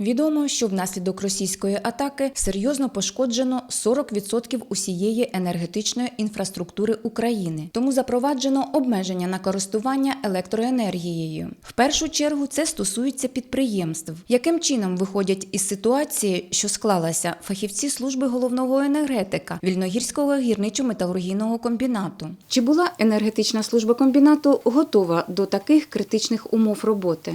Відомо, що внаслідок російської атаки серйозно пошкоджено 40% усієї енергетичної інфраструктури України. Тому запроваджено обмеження на користування електроенергією. В першу чергу це стосується підприємств. Яким чином виходять із ситуації, що склалася фахівці служби головного енергетика Вільногірського гірничо-металургійного комбінату? Чи була енергетична служба комбінату готова до таких критичних умов роботи?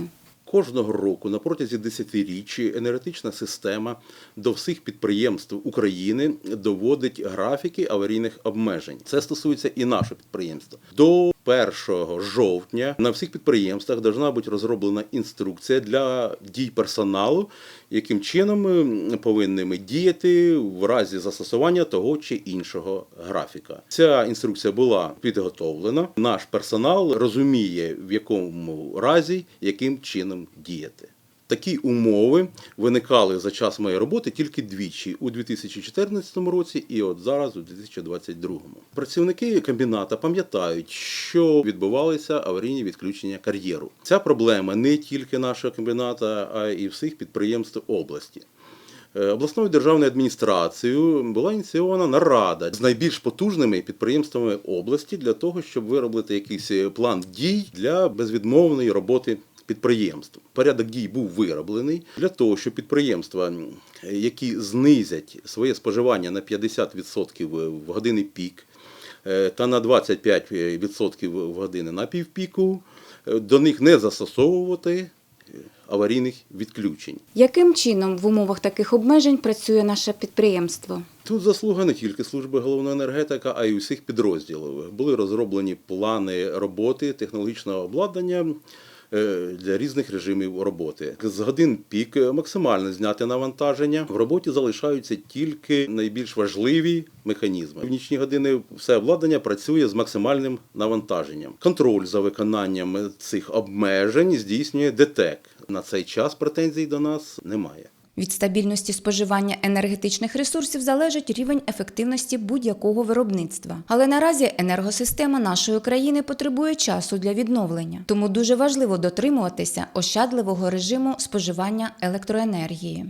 Кожного року на протязі десятиріччя енергетична система до всіх підприємств України доводить графіки аварійних обмежень. Це стосується і нашого підприємства. До 1 жовтня на всіх підприємствах повинна бути розроблена інструкція для дій персоналу, яким чином ми повинні ми діяти в разі застосування того чи іншого графіка. Ця інструкція була підготовлена. Наш персонал розуміє, в якому разі яким чином діяти. Такі умови виникали за час моєї роботи тільки двічі у 2014 році і от зараз у 2022. Працівники комбіната пам'ятають, що відбувалися аварійні відключення кар'єру. Ця проблема не тільки нашого комбіната, а й всіх підприємств області. Е, Обласною державною адміністрацією була ініційована нарада з найбільш потужними підприємствами області для того, щоб виробити якийсь е, план дій для безвідмовної роботи підприємств. Порядок дій був вироблений для того, щоб підприємства, які знизять своє споживання на 50% в години пік е, та на 25% в години на півпіку, е, до них не застосовувати е, аварійних відключень. Яким чином в умовах таких обмежень працює наше підприємство? Тут заслуга не тільки служби головного енергетика, а й усіх підрозділів. Були розроблені плани роботи технологічного обладнання для різних режимів роботи. З годин пік максимально зняти навантаження. В роботі залишаються тільки найбільш важливі механізми. В нічні години все обладнання працює з максимальним навантаженням. Контроль за виконанням цих обмежень здійснює ДТЕК. На цей час претензій до нас немає. Від стабільності споживання енергетичних ресурсів залежить рівень ефективності будь-якого виробництва. Але наразі енергосистема нашої країни потребує часу для відновлення, тому дуже важливо дотримуватися ощадливого режиму споживання електроенергії.